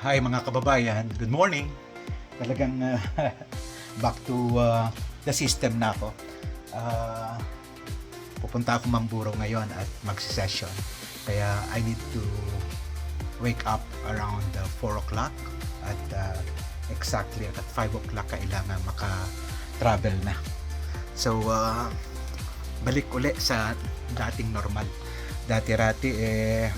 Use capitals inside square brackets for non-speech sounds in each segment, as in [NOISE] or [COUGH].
Hi mga kababayan, good morning. Talagang uh, [LAUGHS] back to uh, the system na ako. Uh, pupunta ako Mamburo ngayon at mag-session. Kaya I need to wake up around uh, 4 o'clock at uh, exactly at 5 o'clock kailangan maka-travel na. So, uh, balik uli sa dating normal. Dati-rati eh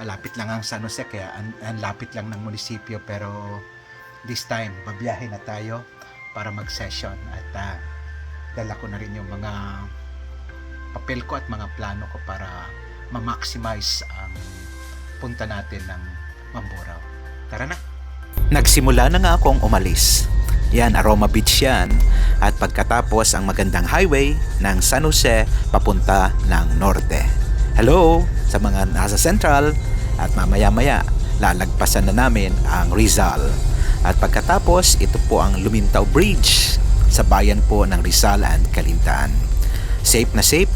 malapit lang ang San Jose kaya ang, ang lapit lang ng munisipyo pero this time babiyahe na tayo para mag-session at uh, dala ko na rin yung mga papel ko at mga plano ko para ma-maximize ang punta natin ng Mamburao. Tara na! Nagsimula na nga akong umalis. Yan, Aroma Beach yan. At pagkatapos ang magandang highway ng San Jose papunta ng norte. Hello sa mga nasa Central at mamaya-maya lalagpasan na namin ang Rizal. At pagkatapos ito po ang Lumintao Bridge sa bayan po ng Rizal and Calintaan. Safe na safe?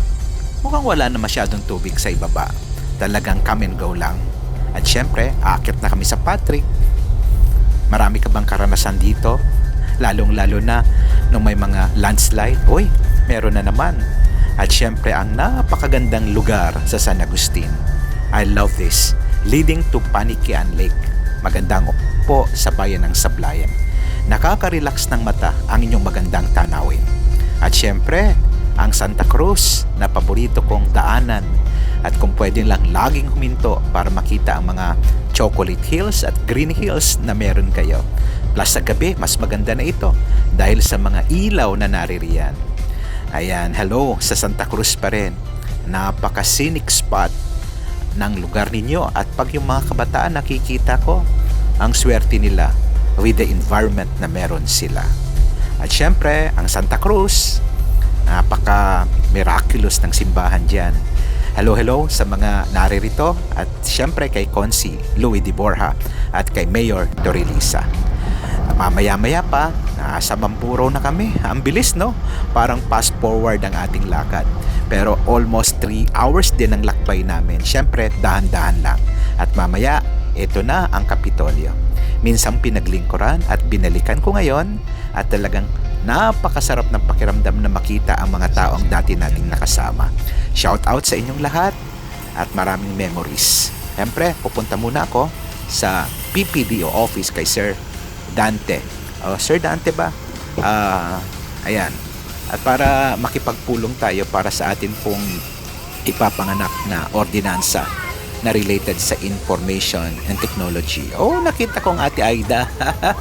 Mukhang wala na masyadong tubig sa ibaba. Talagang come and go lang. At syempre, aakit na kami sa Patrick Marami ka bang karanasan dito? Lalong-lalo na nung may mga landslide. Uy, meron na naman. At syempre ang napakagandang lugar sa San Agustin. I love this. Leading to Panikian Lake. Magandang po sa bayan ng Sablayan. Nakaka-relax ng mata ang inyong magandang tanawin. At syempre, ang Santa Cruz na paborito kong daanan at kung pwede lang laging huminto para makita ang mga chocolate hills at green hills na meron kayo. Plus sa gabi, mas maganda na ito dahil sa mga ilaw na naririyan. Ayan, hello sa Santa Cruz pa rin. Napaka-scenic spot ng lugar ninyo at pag yung mga kabataan nakikita ko, ang swerte nila with the environment na meron sila. At syempre, ang Santa Cruz, napaka miraculous ng simbahan dyan Hello, hello sa mga naririto at syempre kay Consi Louis de Borja at kay Mayor Dorilisa. Mamaya-maya pa, nasa Mampuro na kami. Ang bilis, no? Parang fast forward ang ating lakad. Pero almost 3 hours din ang lakbay namin. Syempre, dahan-dahan lang. At mamaya, ito na ang Kapitolyo. Minsang pinaglingkuran at binalikan ko ngayon at talagang napakasarap ng pakiramdam na makita ang mga taong dati nating nakasama. Shout out sa inyong lahat at maraming memories. Siyempre, pupunta muna ako sa PPDO office kay Sir Dante. Oh, Sir Dante ba? Ah, ayan. At para makipagpulong tayo para sa atin pong ipapanganak na ordinansa na related sa information and technology. Oh, nakita ko ang Ate Aida.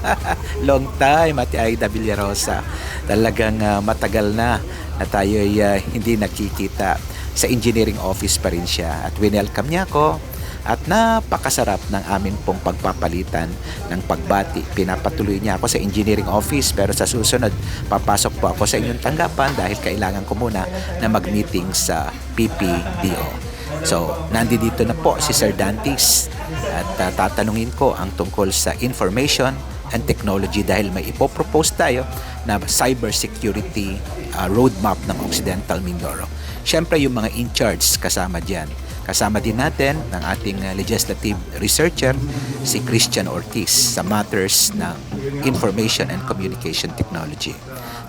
[LAUGHS] Long time, Ate Aida Villarosa. Talagang uh, matagal na na tayo ay uh, hindi nakikita. Sa engineering office pa rin siya. At winelcome niya ako at napakasarap ng amin pong pagpapalitan ng pagbati. Pinapatuloy niya ako sa engineering office pero sa susunod papasok po ako sa inyong tanggapan dahil kailangan ko muna na mag-meeting sa PPDO. So, nandito na po si Sir Dantes at uh, tatanungin ko ang tungkol sa information and technology dahil may ipopropose tayo na cybersecurity uh, roadmap ng Occidental Mindoro. Siyempre, yung mga in-charge kasama dyan. Kasama din natin ng ating uh, legislative researcher, si Christian Ortiz, sa matters ng information and communication technology.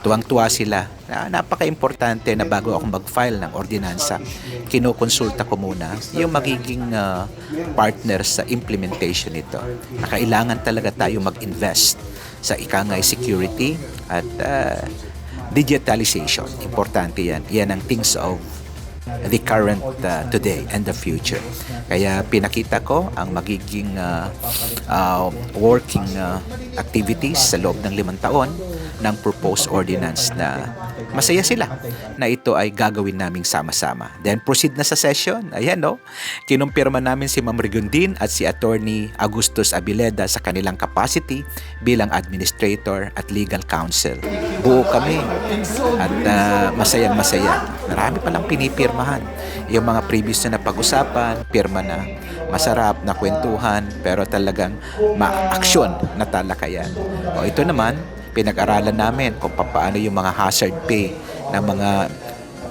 Tuwang-tuwa sila na napaka-importante na bago ako mag-file ng ordinansa, kinukonsulta ko muna yung magiging uh, partner sa implementation nito. Na kailangan talaga tayo mag-invest sa ikangay security at uh, digitalization. Importante yan. Yan ang things of the current uh, today and the future. Kaya pinakita ko ang magiging uh, uh, working uh, activities sa loob ng limang taon ng proposed ordinance na masaya sila na ito ay gagawin naming sama-sama. Then proceed na sa session. Ayan no. Kinumpirma namin si Ma'am Rigundin at si Attorney Agustus Abileda sa kanilang capacity bilang administrator at legal counsel. Buo kami at uh, masayang masaya. Marami palang pinipirmahan. Yung mga previous na napag-usapan, pirma na masarap na kwentuhan pero talagang ma-aksyon na talakayan. O ito naman, pinag-aralan namin kung paano yung mga hazard pay ng mga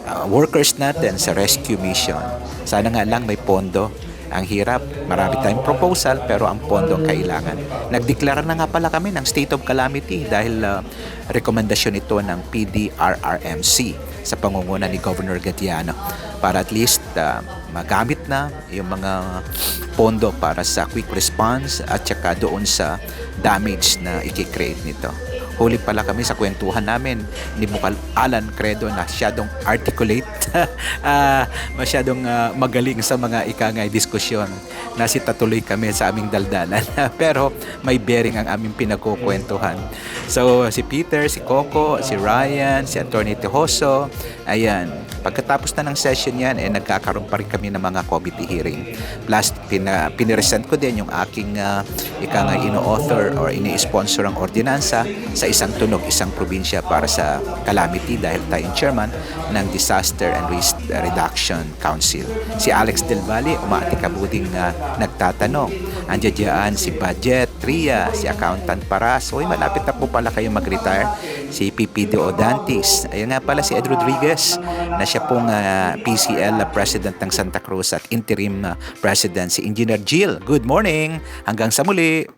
uh, workers natin sa rescue mission. Sana nga lang may pondo Ang hirap, marami tayong proposal pero ang pondo ang kailangan. Nagdeklara na nga pala kami ng state of calamity dahil ah, rekomendasyon ito ng PDRRMC sa pangunguna ni Governor Gatiano para at least ah, magamit na yung mga pondo para sa quick response at saka doon sa damage na i-create nito. Huli pala kami sa kwentuhan namin ni Bukal Alan Credo na masyadong articulate, [LAUGHS] ah, masyadong ah, magaling sa mga ikangay diskusyon. Nasita tuloy kami sa aming daldalan. [LAUGHS] Pero may bearing ang aming pinagkukwentuhan. So si Peter, si Coco, si Ryan, si Attorney Tejoso, ayan. Pagkatapos na ng session yan, eh, nagkakaroon pa rin kami ng mga committee hearing. Plus, pina, piniresent ko din yung aking uh, ika nga ino-author or ini-sponsor ang ordinansa sa isang tunog, isang probinsya para sa calamity dahil tayong chairman ng Disaster and Risk Reduction Council. Si Alex Del Valle, umati kabuting uh, nagtatanong. Andiyan si Budget, Tria, si Accountant Paras. Uy, malapit na po pala kayo mag-retire. Si PPD Odantis. Ayun nga pala si Ed Rodriguez na siya pong uh, PCL na President ng Santa Cruz at interim uh, President si Engineer Jill. Good morning! Hanggang sa muli!